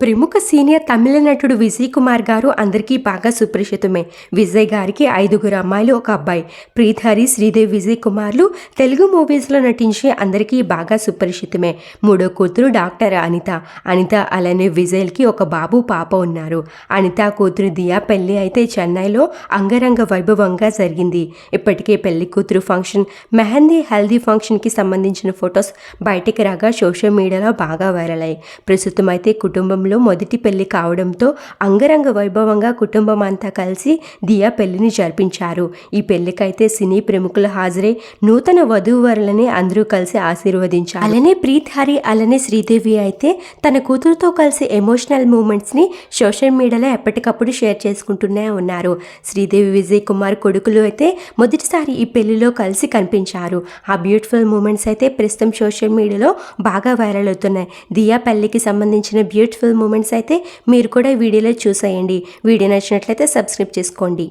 ప్రముఖ సీనియర్ తమిళ నటుడు విజయ్ కుమార్ గారు అందరికీ బాగా సుపరిచితమే. విజయ్ గారికి ఐదుగురు అమ్మాయిలు ఒక అబ్బాయి. ప్రీత్ హరి శ్రీదేవి విజయ్ కుమార్లు తెలుగు మూవీస్లో నటించి అందరికీ బాగా సుపరిచితమే. మూడో కూతురు డాక్టర్ అనిత. అనిత అలానే విజయ్కి ఒక బాబు పాప ఉన్నారు. అనిత కూతురు దియా పెళ్ళి అయితే చెన్నైలో అంగరంగ వైభవంగా జరిగింది. ఇప్పటికే పెళ్ళి కూతురు ఫంక్షన్ మెహందీ హెల్దీ ఫంక్షన్కి సంబంధించిన ఫొటోస్ బయటికి రాగా సోషల్ మీడియాలో బాగా వైరల్ అయ్యాయి. ప్రస్తుతం అయితే కుటుంబం కుటుంబంలో మొదటి పెళ్ళి కావడంతో అంగరంగ వైభవంగా కుటుంబం అంతా కలిసి దియా పెళ్ళిని జరిపించారు. ఈ పెళ్ళికైతే సినీ ప్రముఖులు హాజరై నూతన వధూవరులని అందరూ కలిసి ఆశీర్వదించారు. అలానే ప్రీత్ హరి అలానే శ్రీదేవి అయితే తన కూతురుతో కలిసి ఎమోషనల్ మూమెంట్స్ని సోషల్ మీడియాలో ఎప్పటికప్పుడు షేర్ చేసుకుంటూనే ఉన్నారు. శ్రీదేవి విజయ్ కుమార్ కొడుకులు అయితే మొదటిసారి ఈ పెళ్ళిలో కలిసి కనిపించారు. ఆ బ్యూటిఫుల్ మూమెంట్స్ అయితే ప్రస్తుతం సోషల్ మీడియాలో బాగా వైరల్ అవుతున్నాయి. దియా పెళ్ళికి సంబంధించిన బ్యూటిఫుల్ మూమెంట్స్ అయితే మీరు కూడా ఈ వీడియోలో చూసేయండి. వీడియో నచ్చినట్లయితే సబ్స్క్రైబ్ చేసుకోండి.